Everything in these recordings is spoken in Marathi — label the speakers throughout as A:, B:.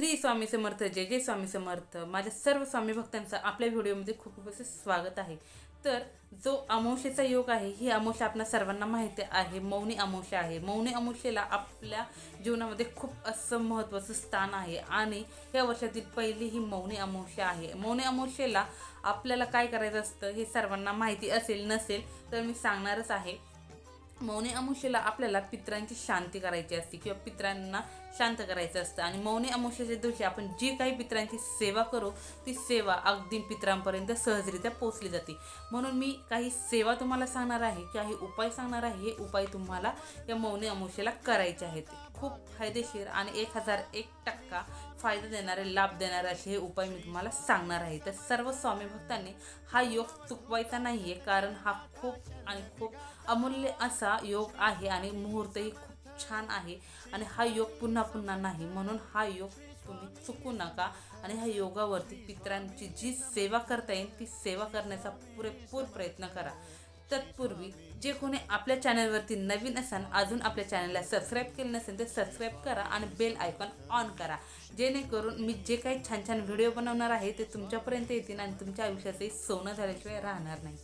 A: श्री स्वामी समर्थ जय जय स्वामी समर्थ. माझ्या सर्व स्वामी भक्तांचं आपल्या व्हिडिओमध्ये खूप खूप असं स्वागत आहे. तर जो अमावशेचा योग आहे ही अमावशा आपल्या सर्वांना माहिती आहे. मौनी अमावशा आहे. मौनी अमावशेला आपल्या जीवनामध्ये खूप असं महत्त्वाचं स्थान आहे. आणि या वर्षातील पहिली ही मौनी अमावशा आहे. मौनी अमावशेला आपल्याला काय करायचं असतं हे सर्वांना माहिती असेल नसेल तर मी सांगणारच आहे. मौनी अमावस्येला आपल्याला पित्रांची शांती करायची असते किंवा पित्रांना शांत करायचं असतं. आणि मौनी अमावस्येच्या दिवशी आपण जी काही पित्रांची सेवा करू ती सेवा अगदी पित्रांपर्यंत सहजरित्या पोचली जाते. म्हणून मी काही सेवा तुम्हाला सांगणार आहे काही उपाय सांगणार आहे हे उपाय तुम्हाला या मौनी अमावस्येला करायचे आहेत. खूप फायदेशीर आणि एक हजार एक टक्का फायदा देणारे लाभ देणारे असे हे उपाय मी तुम्हाला सांगणार आहे. तर सर्व स्वामी भक्तांनी हा योग चुकवायचा नाही आहे कारण हा खूप आणि खूप अमूल्य असा योग आहे आणि मुहूर्तही खूप छान आहे. आणि हा योग पुन्हा पुन्हा नाही म्हणून हा योग तुम्ही चुकू नका. आणि ह्या योगावरती पित्रांची जी सेवा करता येईल ती सेवा करण्याचा पुरेपूर प्रयत्न करा. तत्पूर्वी जे कोणी आपल्या चॅनलवरती नवीन असाल अजून आपल्या चॅनलला सबस्क्राईब केलं नसेल तर सबस्क्राईब करा आणि बेल आयकॉन ऑन करा. जेणेकरून मी जे काही छान छान व्हिडिओ बनवणार आहे ते तुमच्यापर्यंत येतील आणि तुमच्या आयुष्याचंही सोनं झाल्याशिवाय राहणार नाही.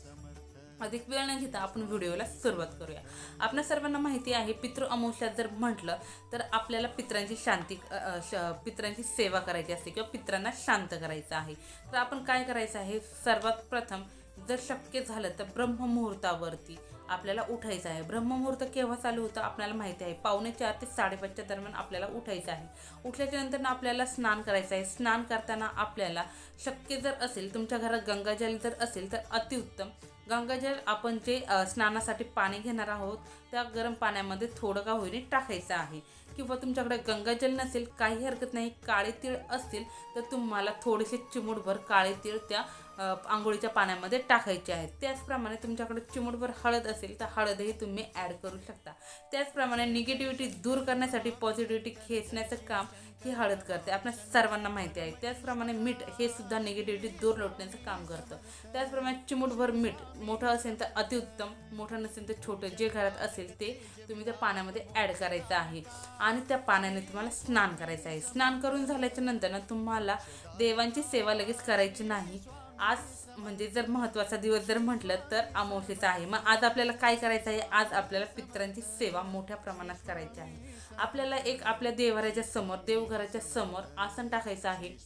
A: अधिक वेळ न घेता आपण व्हिडिओला सुरुवात करूया. आपल्या सर्वांना माहिती आहे पितृ अमावस्या जर म्हटलं तर आपल्याला पित्रांची शांती श- पित्रांची सेवा करायची असते किंवा पित्रांना शांत करायचं आहे. तर आपण काय करायचं आहे? सर्वात प्रथम जर शक्य झालं तर ब्रह्ममुहूर्तावरती आपल्याला उठायचं आहे. ब्रह्ममुहूर्त केव्हा चालू होतं आपल्याला माहिती आहे. पावणे चार ते साडेपाचच्या दरम्यान आपल्याला उठायचं आहे. उठल्याच्या नंतर आपल्याला स्नान करायचं आहे. स्नान करताना आपल्याला शक्य जर असेल तुमच्या घरात गंगाजल जर असेल तर अतिउत्तम. गंगाजल आपण जे स्नानासाठी पाणी घेणार आहोत त्या गरम पाण्यामध्ये थोडं का होईने टाकायचं आहे. किंवा तुमच्याकडे गंगाजल नसेल काही हरकत नाही काळे तीळ असतील तर तुम्हाला थोडेसे चिमूटभर काळे तीळ त्या आंघोळीच्या पाण्यामध्ये टाकायचे आहेत. त्याचप्रमाणे तुमच्याकडे चिमूटभर हळद असेल तर हळदही तुम्ही ॲड करू शकता. त्याचप्रमाणे निगेटिव्हिटी दूर करण्यासाठी पॉझिटिव्हिटी खेचण्याचं काम ही हळद करते. आपल्या सर्वांना माहिती आहे. त्याचप्रमाणे मीठ हे सुद्धा निगेटिव्हिटी दूर लोटण्याचं काम करतं. त्याचप्रमाणे चिमूटभर मीठ मोठं असेल तर अतिउत्तम मोठं नसेल तर छोटं. जे घरात असेल ते तुम्ही त्या पाण्यामध्ये ॲड करायचं आहे. आणि त्या पाण्याने तुम्हाला स्नान करायचं आहे. स्नान करून झाल्याच्यानंतर तुम्हाला देवांची सेवा लगेच करायची नाही. आज म्हणजे जर महत्त्वाचा दिवस जर म्हटलं तर अमावस्येचा आहे. मग आज आपल्याला काय करायचं आहे? आज आपल्याला पित्रांची सेवा मोठ्या प्रमाणात करायची आहे. आपल्याला एक आपल्या देवघराच्या समोर देवघराच्या समोर आसन टाकायचं आहे.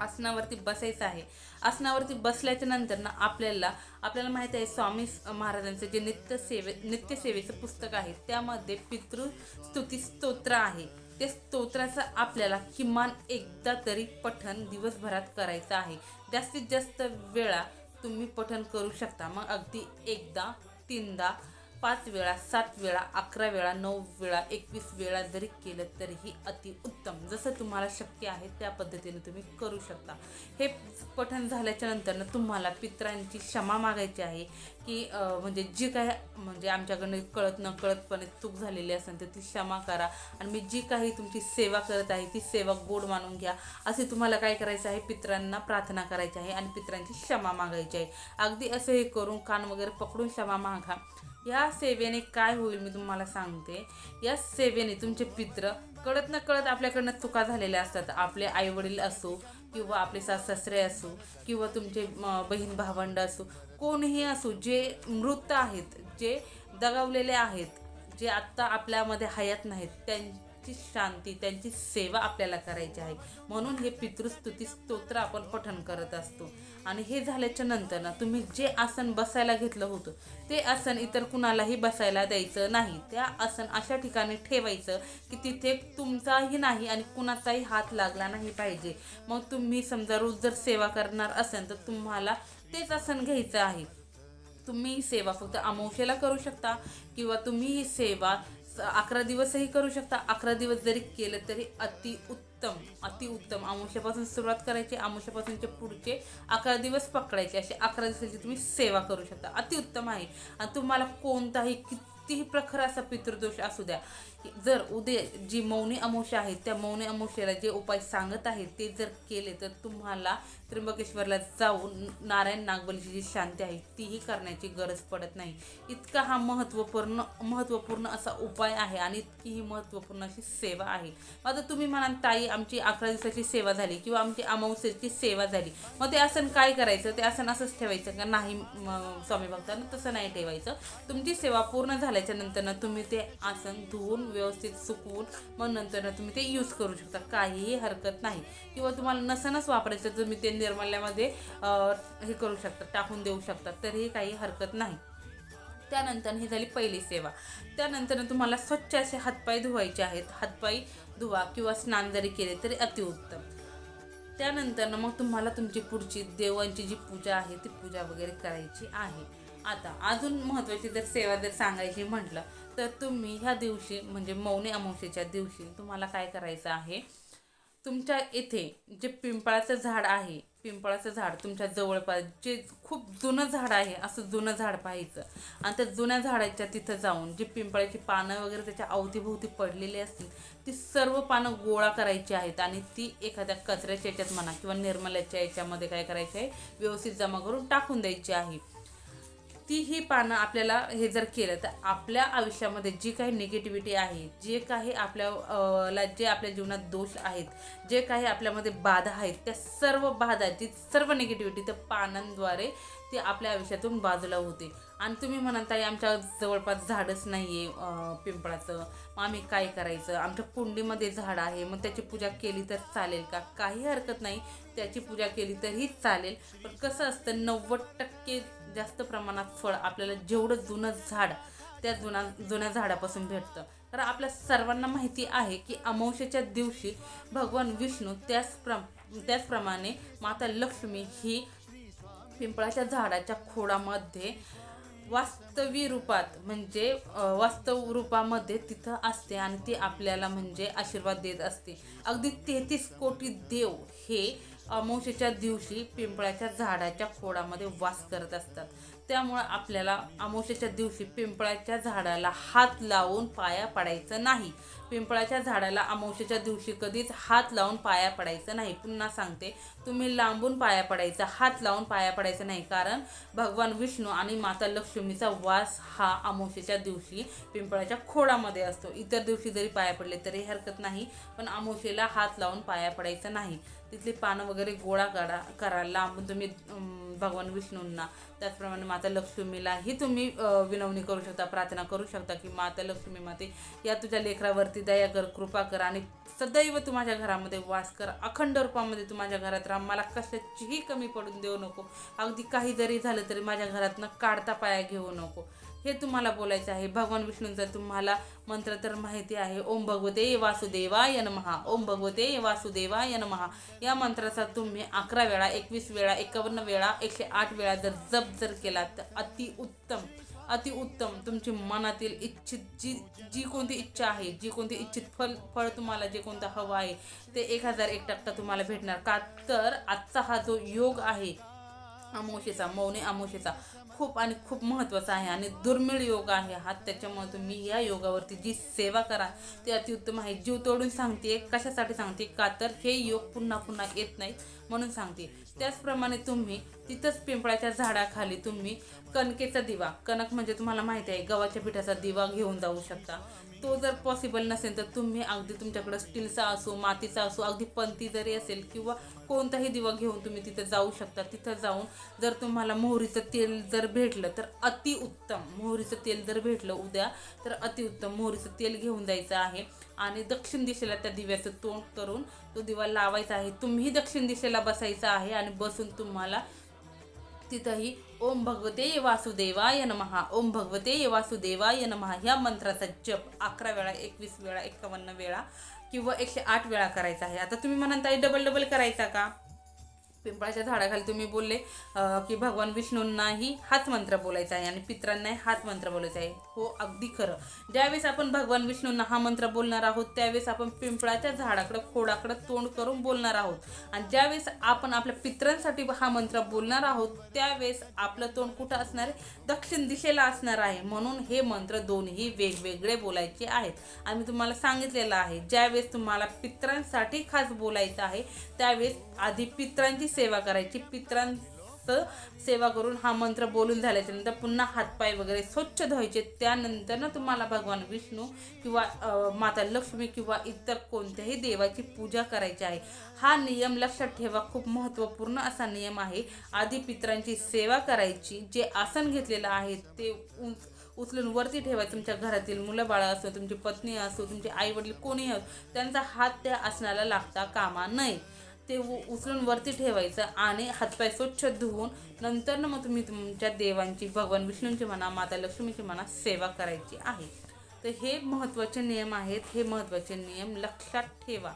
A: आसनावरती बसायचं आहे. आसनावरती बसल्याच्या नंतर ना आपल्याला आपल्याला माहीत आहे स्वामी महाराजांचं जे नित्य सेवे नित्यसेवेचं पुस्तक आहे त्यामध्ये पितृस्तुती स्तोत्र आहे. ते स्तोत्राचं आपल्याला किमान एकदा तरी पठण दिवसभरात करायचं आहे. जास्तीत जास्त वेळा तुम्ही पठण करू शकता. मग अगदी एकदा तीनदा पाच वेळा सात वेळा अकरा वेळा नऊ वेळा एकवीस वेळा जरी केलं तरीही अतिउत्तम जसं तुम्हाला शक्य आहे त्या पद्धतीने तुम्ही करू शकता. हे पठण झाल्याच्यानंतर तुम्हाला पित्रांची क्षमा मागायची आहे की म्हणजे जी काय म्हणजे आमच्याकडनं कळत न कळतपणे चूक झालेली असेल तर ती क्षमा करा. आणि मी जी काही तुमची सेवा करत आहे ती सेवा गोड मानून घ्या. असे तुम्हाला काय करायचं आहे? पित्रांना प्रार्थना करायची आहे आणि पित्रांची क्षमा मागायची आहे. अगदी असं हे करून कान वगैरे पकडून क्षमा मागा. या सेवेने काय होईल मी तुम्हाला सांगते. या सेवेने तुमचे पित्र कळत न कळत आपल्याकडनं चुका झालेल्या असतात. आपले आईवडील असो किंवा आपले सास सासरे असो किंवा तुमचे बहीण भावंड असो कोणीही असो जे मृत आहेत जे दगावलेले आहेत जे आत्ता आपल्यामध्ये हयात नाहीत त्यांची शांती त्यांची सेवा आपल्याला करायची आहे. म्हणून हे पितृस्तुती स्तोत्र आपण पठण करत असतो. आणि हे झाल्याच्यानंतर ना तुम्ही जे आसन बसायला घेतलं होतं ते आसन इतर कुणालाही बसायला द्यायचं नाही. त्या आसन अशा ठिकाणी ठेवायचं की तिथे तुमचाही नाही आणि कुणाचाही हात लागला नाही पाहिजे. मग तुम्ही समजा रोज जर सेवा करणार असेल तर तुम्हाला तेच आसन घ्यायचं आहे. तुम्ही सेवा फक्त अमावस्येला करू शकता किंवा तुम्ही ही सेवा अकरा दिवसही करू शकता. अकरा दिवस जरी केलं तरी उत्तम अतिउत्तम अमावस्यापासून सुरुवात करायची अमावस्यापासूनचे पुढचे अकरा दिवस पकडायचे. असे अकरा दिवसाची तुम्ही सेवा करू शकता. अतिउत्तम आहे. आणि तुम्हाला कोणताही किती कितीही प्रखर असा पितृदोष असू द्या. जर उद्या जी मौनी अमावस्या आहे त्या मौनी अमावस्याला जे उपाय सांगत आहेत ते जर केले तर तुम्हाला त्र्यंबकेश्वरला जाऊन नारायण नागबलीची जी शांती आहे तीही करण्याची गरज पडत नाही. इतका हा महत्त्वपूर्ण महत्त्वपूर्ण असा उपाय आहे आणि इतकी ही महत्त्वपूर्ण अशी सेवा आहे. आता तुम्ही म्हणाल ताई आमची अकरा दिवसाची सेवा झाली किंवा आमची अमावस्येची सेवा झाली. मग ते आसन काय करायचं? ते आसन असंच ठेवायचं का? नाही स्वामी भक्तांना तसं नाही ठेवायचं. तुमची सेवा पूर्ण झाली झाल्याच्यानंतर तुम्ही ते आसन धुवून व्यवस्थित सुकवून मग नंतर तुम्ही ते यूज करू शकता. काहीही हरकत नाही. किंवा तुम्हाला नसनच वापरायचं तुम्ही ते निर्मल्यामध्ये हे करू शकता टाकून देऊ शकता. तरीही काही हरकत नाही. त्यानंतर ही झाली पहिली सेवा. त्यानंतर तुम्हाला स्वच्छ असे हातपाय धुवायचे आहेत. हातपाय धुवा किंवा स्नान जरी केले तरी अतिउत्तम. त्यानंतर मग तुम्हाला तुमची पुढची देवांची जी पूजा आहे ती पूजा वगैरे करायची आहे. आता अजून महत्त्वाची जर सेवा जर सांगायची म्हटलं तर तुम्ही ह्या दिवशी म्हणजे मौनी अमावस्येच्या दिवशी तुम्हाला काय करायचं आहे? तुमच्या इथे जे पिंपळाचं झाड आहे पिंपळाचं झाड तुमच्या जवळपास जे खूप जुनं झाड आहे असं जुनं झाड पाहायचं. आणि त्या जुन्या झाडाच्या तिथं जाऊन जी पिंपळाची पानं वगैरे त्याच्या अवतीभोवती पडलेली असतील ती सर्व पानं गोळा करायची आहेत आणि ती एखाद्या कचऱ्याच्या याच्यात म्हणा किंवा निर्मल्याच्या याच्यामध्ये काय करायची आहे व्यवस्थित जमा करून टाकून द्यायची आहे. कितीही पानं आपल्याला हे जर केलं तर आपल्या आयुष्यामध्ये जी काही निगेटिव्हिटी आहे जे काही आपल्या ला जे आपल्या जीवनात दोष आहेत जे काही आपल्यामध्ये बाधा आहेत त्या सर्व बाधा जी सर्व निगेटिव्हिटी त्या पानांद्वारे ती आपल्या आयुष्यातून बाजूला होते. आणि तुम्ही म्हणताय आमच्या जवळपास झाडच नाही आहे पिंपळाचं. मग आम्ही काय करायचं? आमच्या कुंडीमध्ये झाड आहे मग त्याची पूजा केली तर चालेल का? काही हरकत नाही त्याची पूजा केली तरीही चालेल. पण कसं असतं नव्वद टक्के जास्त प्रमाणात फळ आपल्याला जेवढं जुनं झाड त्या जुना जुन्या झाडापासून भेटतं. तर आपल्या सर्वांना माहिती आहे की अमावस्येच्या दिवशी भगवान विष्णू त्याच प्र त्याचप्रमाणे माता लक्ष्मी ही पिंपळाच्या झाडाच्या खोडामध्ये वास्तवी रूपात म्हणजे वास्तव रूपामध्ये तिथं असते आणि ती आपल्याला म्हणजे आशीर्वाद देत असते. अगदी तेहतीस कोटी देव हे अमावशेच्या दिवशी पिंपळाच्या झाडाच्या खोडामध्ये वास करत असतात. त्यामुळं आपल्याला अमावशेच्या दिवशी पिंपळाच्या झाडाला हात लावून पाया पडायचं नाही. पिंपळाच्या झाडाला अमावशेच्या दिवशी कधीच हात लावून पाया पडायचं नाही. पुन्हा सांगते तुम्ही लांबून पाया पडायचा हात लावून पाया पडायचं नाही. कारण भगवान विष्णू आणि माता लक्ष्मीचा वास हा अमावशेच्या दिवशी पिंपळाच्या खोडामध्ये असतो. इतर दिवशी जरी पाया पडले तरी हरकत नाही पण अमावशेला हात लावून पाया पडायचं नाही. तिथली पानं वगैरे गोळा करा करा लांबून तुम्ही भगवान विष्णूंना त्याचप्रमाणे माता लक्ष्मीलाही तुम्ही विनवणी करू शकता प्रार्थना करू शकता की माता लक्ष्मी माते या तुझ्या लेकरावरती दया कर कृपा कर आणि सदैव तू माझ्या घरामध्ये वास कर. अखंड रूपामध्ये तू माझ्या घरात राहा. मला कशाचीही कमी पडून देऊ नको. अगदी काही जरी झालं तरी माझ्या घरातनं काढता पाया घेऊ नको. हे तुम्हाला बोलायचं आहे. भगवान विष्णूंचा तुम्हाला मंत्र तर माहिती आहे. ओम भगवते वासुदेवाय नमहा. ओम भगवते वासुदेवाय नमहा. या मंत्राचा तुम्ही अकरा वेळा एकवीस वेळा एकावन्न वेळा एकशे आठ वेळा जर जप जर केला तर अतिउत्तम अतिउत्तम तुमची मनातील इच्छित जी जी कोणती इच्छा आहे जी कोणती इच्छित फल फळ तुम्हाला जे कोणतं हवं आहे ते एक हजार एक टक्का तुम्हाला भेटणार का? तर आजचा हा जो योग आहे अमोशेचा मौने अमोशेचा खूप आणि खूप महत्त्वाचा आहे आणि दुर्मिळ योग आहे हा त्याच्यामुळे तुम्ही या योगावरती जी सेवा करा ती अतिउत्तम आहे. जीव तोडून सांगते कशासाठी सांगते? का तर हे योग पुन्हा पुन्हा येत नाहीत म्हणून सांगते. त्याचप्रमाणे तुम्ही तिथंच पिंपळाच्या झाडाखाली तुम्ही कणकेचा दिवा कणक म्हणजे तुम्हाला माहिती आहे गव्हाच्या पिठाचा दिवा घेऊन जाऊ शकता. तो जर पॉसिबल नसेल तर तुम्ही अगदी तुमच्याकडं स्टीलचा असो मातीचा असो अगदी पंती जरी असेल किंवा कोणताही दिवा घेऊन तुम्ही तिथं जाऊ शकता. तिथं जाऊन जर तुम्हाला मोहरीचं तेल जर भेटलं तर अतिउत्तम मोहरीचं तेल जर भेटलं उद्या तर अतिउत्तम मोहरीचं तेल घेऊन जायचं आहे आणि दक्षिण दिशेला त्या दिव्याचं तोंड करून तो दिवा लावायचा आहे. तुम्ही दक्षिण दिशेला बसायचं आहे आणि बसून तुम्हाला तिथंही ओम भगवते वासुदेवाय नमहा ओम भगवते वासुदेवाय नमहा ह्या मंत्राचा जप अकरा वेळा एकवीस वेळा एकावन्न वेळा किंवा एकशे आठ वेळा करायचा आहे. आता तुम्ही म्हणताय डबल डबल करायचा का? पिंपळाच्या झाडाखाली तुम्ही बोलले की भगवान विष्णूंनाही हाच मंत्र बोलायचा आहे आणि पित्रांनाही हाच मंत्र बोलायचा आहे. हो अगदी खरं. ज्यावेळेस आपण भगवान विष्णूंना हा मंत्र बोलणार आहोत त्यावेळेस आपण पिंपळाच्या झाडाकडं खोडाकडं तोंड करून बोलणार आहोत. आणि ज्यावेळेस आपण आपल्या पित्रांसाठी हा मंत्र बोलणार आहोत त्यावेळेस आपलं तोंड कुठं असणार आहे? दक्षिण दिशेला असणार आहे. म्हणून हे मंत्र दोन्ही वेगवेगळे बोलायचे आहेत. आम्ही तुम्हाला सांगितलेलं आहे ज्यावेळेस तुम्हाला पित्रांसाठी खास बोलायचं आहे त्यावेळेस आधी पित्रांची सेवा करायची पित्रांचं सेवा करून हा मंत्र बोलून झाल्याच्यानंतर पुन्हा हातपाय वगैरे स्वच्छ धुवायचे. त्यानंतर ना तुम्हाला भगवान विष्णू किंवा माता लक्ष्मी किंवा इतर कोणत्याही देवाची पूजा करायची आहे. हा नियम लक्षात ठेवा खूप महत्त्वपूर्ण असा नियम आहे. आधी पित्रांची सेवा करायची जे आसन घेतलेलं आहे ते उंच उचलून वरती ठेवा तुमच्या घरातील मुलं बाळं असो तुमची पत्नी असो तुमचे आई वडील कोणीही असो त्यांचा हात त्या आसनाला लागता कामा नये. ते उ- उचलून वरती ठेवायचं आणि हातपाय स्वच्छ धुवून नंतर ना मग तुम्ही तुमच्या देवांची भगवान विष्णूंची म्हणा माता लक्ष्मीची म्हणा सेवा करायची आहे. तर हे महत्त्वाचे नियम आहेत. हे महत्त्वाचे नियम लक्षात ठेवा.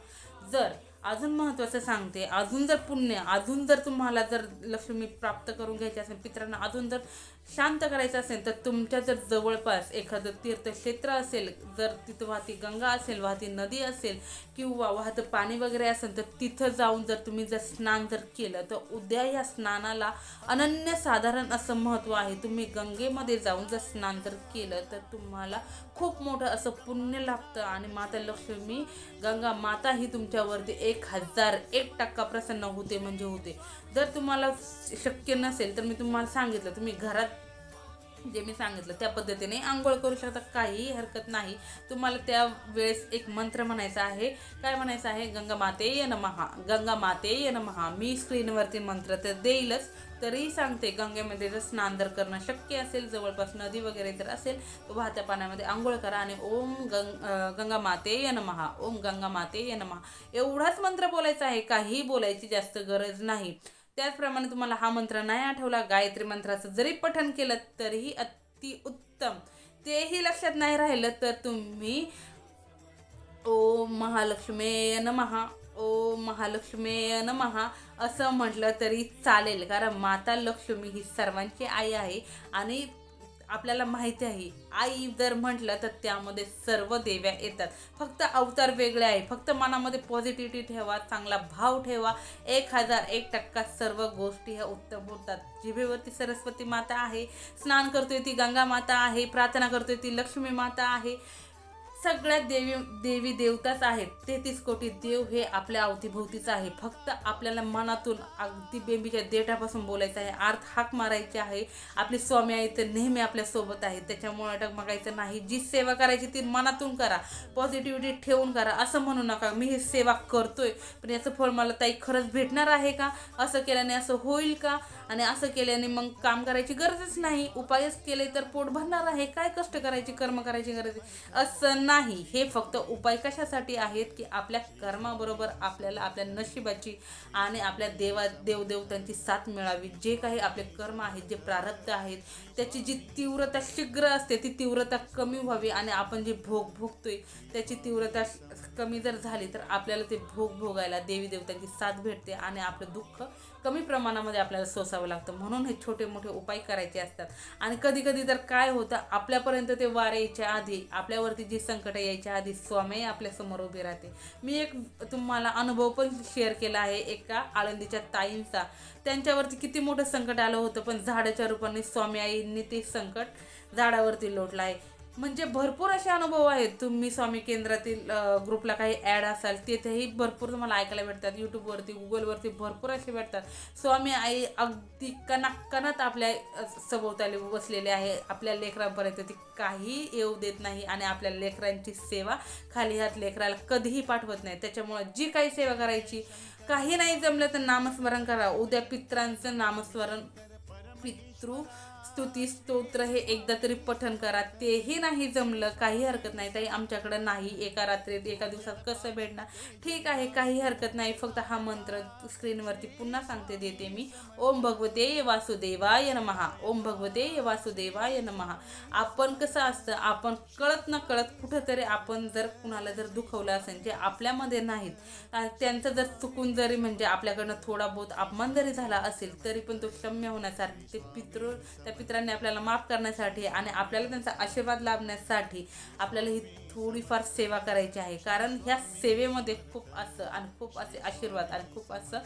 A: जर अजून महत्त्वाचं सांगते अजून जर पुण्य अजून जर तुम्हाला जर लक्ष्मी प्राप्त करून घ्यायची असेल पित्रांना अजून जर शांत करायचं असेल तर तुमच्या जर जवळपास एखादं तीर्थक्षेत्र असेल जर तिथं वाहती गंगा असेल वाहती नदी असेल किंवा वाहतं पाणी वगैरे असेल तर तिथं जाऊन जर तुम्ही जर स्नान जर केलं तर उद्या या स्नानाला अनन्यसाधारण असं महत्त्व आहे. तुम्ही गंगेमध्ये जाऊन जर स्नान जर केलं तर तुम्हाला खूप मोठं असं पुण्य लाभतं. आणि माता लक्ष्मी गंगा माता ही तुमच्यावरती एक हजार एक टक्का प्रसन्न होते म्हणजे होते. जर तुम्हाला शक्य नसेल तर मी तुम्हाला सांगितलं तुम्ही घरात जे मी सांगितलं त्या पद्धतीने आंघोळ करू शकता काही हरकत नाही. तुम्हाला त्या वेळेस एक मंत्र म्हणायचा आहे. काय म्हणायचं आहे? गंगा माते य महा गंगा माते य महा मी स्क्रीनवरती मंत्र तर देईलच तरीही सांगते गंगेमध्ये जर स्नान जर करणं शक्य असेल जवळपास नदी वगैरे जर असेल तर वाहत्या पाण्यामध्ये आंघोळ करा आणि ओम गंग गंगा माते य महा ओम गंगा माते य महा एवढाच मंत्र बोलायचा आहे काहीही बोलायची जास्त गरज नाही. त्याचप्रमाणे तुम्हाला हा मंत्र नाही आठवला गायत्री मंत्राचं जरी पठन केलं तरीही अति उत्तम. तेही लक्षात नाही राहिलं तर तुम्ही ओम महालक्ष्मी नमहा ओम महालक्ष्मी नमहा असं म्हटलं तरी चालेल. कारण माता लक्ष्मी ही सर्वांची आई आहे आणि आपल्याला माहिती आहे. आई जर म्हटलं तर त्यामध्ये सर्व देव्या येतात. फक्त अवतार वेगळे आहे. फक्त मनामध्ये पॉझिटिव्हिटी ठेवा चांगला भाव ठेवा. एक हजार एक टक्का सर्व गोष्टी ह्या उत्तम होतात जिभेवरती सरस्वती माता आहे. स्नान करतोय ती गंगा माता आहे. प्रार्थना करतोय ती लक्ष्मी माता आहे. सगळ्या देवी देवी देवताच आहेत. तेहतीस कोटी देव हे आपल्या अवतीभोवतीच आहे. फक्त आपल्याला मनातून अगदी बेंबीच्या देठापासून बोलायचं आहे. अर्थ हाक मारायचे आहे. आपली स्वामी आहे तर नेहमी आपल्यासोबत आहे. त्याच्यामुळे डगमगायचं नाही. जी सेवा करायची ती मनातून करा. पॉझिटिव्हिटी ठेवून करा. असं म्हणू नका. मी ही सेवा करतोय. पण याचं फळ मला ताई खरंच भेटणार आहे का? असं केल्याने असं होईल का? आणि असं केल्याने मग काम करायची गरजच नाही. उपायच केले तर पोट भरणार आहे. काय कष्ट करायची कर्म करायची गरज आहे? असं नाही. हे फक्त उपाय कशासाठी आहेत की आपल्या कर्माबरोबर आपल्याला आपल्या नशिबाची आणि आपल्या देवा देवदेवतांची साथ मिळावी. जे काही आपले कर्म आहेत जे प्रारब्ध आहेत त्याची जी तीव्रता शीघ्र असते ती तीव्रता कमी व्हावी आणि आपण जे भोग भोगतोय त्याची तीव्रता कमी जर झाली तर आपल्याला ते भोग भोगायला देवी देवतांची साथ भेटते आणि आपलं दुःख कमी प्रमाणामध्ये आपल्याला सोसावं लागतं. म्हणून हे छोटे मोठे उपाय करायचे असतात. आणि कधी कधी तर काय होतं आपल्यापर्यंत ते वारे यायच्या आधी आपल्यावरती जी संकट यायच्या आधी स्वामी आपल्यासमोर उभी राहते. मी एक तुम्हाला अनुभव पण शेअर केला आहे एका आळंदीच्या ताईंचा. त्यांच्यावरती किती मोठं संकट आलं होतं पण झाडाच्या रूपाने स्वामी आईंनी ते संकट झाडावरती लोटलं आहे. म्हणजे भरपूर असे अनुभव आहेत. तुम्ही स्वामी केंद्रातील ग्रुपला काही ॲड असाल तेथेही भरपूर तुम्हाला ऐकायला भेटतात. यूट्यूबवरती गुगलवरती भरपूर असे भेटतात. स्वामी आई अगदी कणाकणात आपल्या सभोवताली बसलेले आहे. आपल्या लेकरांपर्यंत ती काही येऊ देत नाही आणि आपल्या लेकरांची सेवा खाली हात लेकराला कधीही पाठवत नाही. त्याच्यामुळे जी काही सेवा करायची काही नाही जमलं तर नामस्मरण करा. उद्या पित्रांचं नामस्मरण पितृ स्तुती स्तोत्र हे एकदा तरी पठन करा. तेही नाही जमलं काही हरकत नाही. ताई आमच्याकडं नाही. एका रात्रीत एका दिवसात कसं भेटणार? ठीक आहे काही हरकत नाही. फक्त हा मंत्र स्क्रीनवरती पुन्हा सांगते देते मी. ओम भगवते वासुदेवाय नमहा ओम भगवते वासुदेवाय नमहा आपण कसं असतं आपण कळत न कळत कुठंतरी आपण जर कुणाला जर दुखवलं असेल जे आपल्यामध्ये नाहीत त्यांचं जर चुकून जरी म्हणजे आपल्याकडनं थोडा बहुत अपमान जरी झाला असेल तरी पण तो क्षम्य होण्यासाठी ते पितृ त्या पितरांनी आपल्याला माफ करण्यासाठी आणि आपल्याला त्यांचा आशीर्वाद लाभण्यासाठी आपल्याला ही थोडीफार सेवा करायची आहे. कारण ह्या सेवेमध्ये खूप असं आणि खूप असे आशीर्वाद आणि खूप असं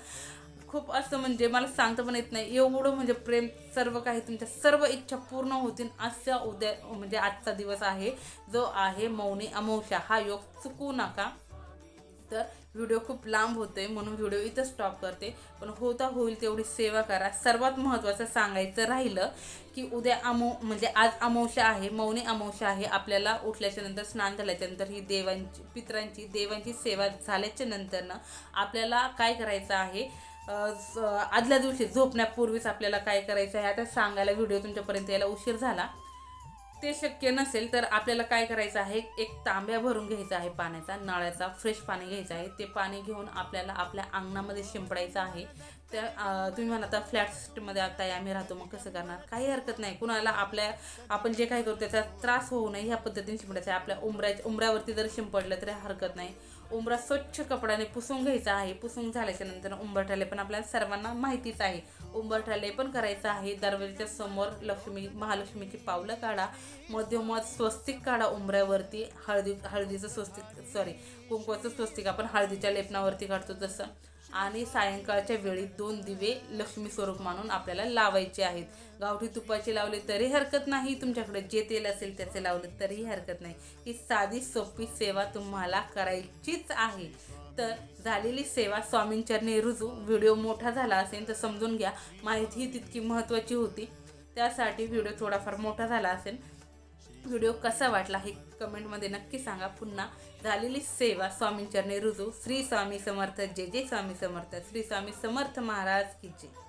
A: खूप असं म्हणजे मला सांगता पण येत नाही. एवढं म्हणजे प्रेम सर्व काही तुमच्या सर्व इच्छा पूर्ण होतील असा उद्या म्हणजे आजचा दिवस आहे जो आहे मौनी अमावस्या. हा योग चुकू नका. तर व्हिडिओ खूप लांब होतो आहे म्हणून व्हिडिओ इथं स्टॉप करते. पण होता होईल तेवढी सेवा करा. सर्वात महत्त्वाचं सांगायचं राहिलं की उद्या अमो म्हणजे आज अमावस्या आहे मौनी अमावस्या आहे आपल्याला उठल्याच्या नंतर स्नान झाल्याच्यानंतर ही देवांची पित्रांची देवांची सेवा झाल्याच्या नंतरनं आपल्याला काय करायचं आहे? आदल्या दिवशी झोपण्यापूर्वीच आपल्याला काय करायचं आहे? आता सांगायला व्हिडिओ तुमच्यापर्यंत यायला उशीर झाला. ते शक्य नसेल तर आपल्याला काय करायचं आहे? एक तांब्या भरून घ्यायचा आहे पाण्याचा नळाचा फ्रेश पाणी घ्यायचं आहे. ते पाणी घेऊन आपल्याला आपल्या अंगणामध्ये शिंपडायचं आहे. त्या तुम्ही म्हणा आता फ्लॅटमध्ये आता आम्ही राहतो मग कसं करणार? काही हरकत नाही. कुणाला आपल्या आपण जे काही करतो त्याचा त्रास होऊ नये ह्या पद्धतीने शिंपडायचं आहे. आपल्या उमऱ्याच्या उमऱ्यावरती जर शिंपडलं तरी हरकत नाही. उंबरा स्वच्छ कपड्याने पुसून घ्यायचा आहे. पुसून झाल्याच्यानंतर उंबरठाले पण आपल्याला सर्वांना माहितीच आहे. उंबरठा पण करायचं आहे. दरवाजाच्या समोर लक्ष्मी महालक्ष्मीची पावलं काढा. मध्यमध स्वस्तिक काढा उंबऱ्यावरती. हळदी हळदीचं स्वस्तिक सॉरी कुंकवाचं स्वस्तिक आपण हळदीच्या लेपनावरती काढतो तसं. आणि सायंकाळच्या वेळी दोन दिवे लक्ष्मी स्वरूप मानून आपल्याला लावायचे आहेत. गावठी तुपाचे लावले तरी हरकत नाही तुमच्याकडे. जे तेल असेल त्याचे लावले तरीही हरकत नाही. ही साधी सोपी सेवा तुम्हाला करायचीच आहे. तर झालेली सेवा स्वामींचरणी रुजू व्हिडिओ मोठा झाला असेल तर समजून घ्या. माहिती ही तितकी महत्त्वाची होती. त्यासाठी व्हिडिओ थोडाफार मोठा झाला असेल. व्हिडिओ कसा वाटला हे कमेंटमध्ये नक्की सांगा. पुन्हा झालेली सेवा स्वामींचरणी रुजू श्री स्वामी समर्थ जे जे स्वामी समर्थ श्री स्वामी समर्थ महाराज की जय.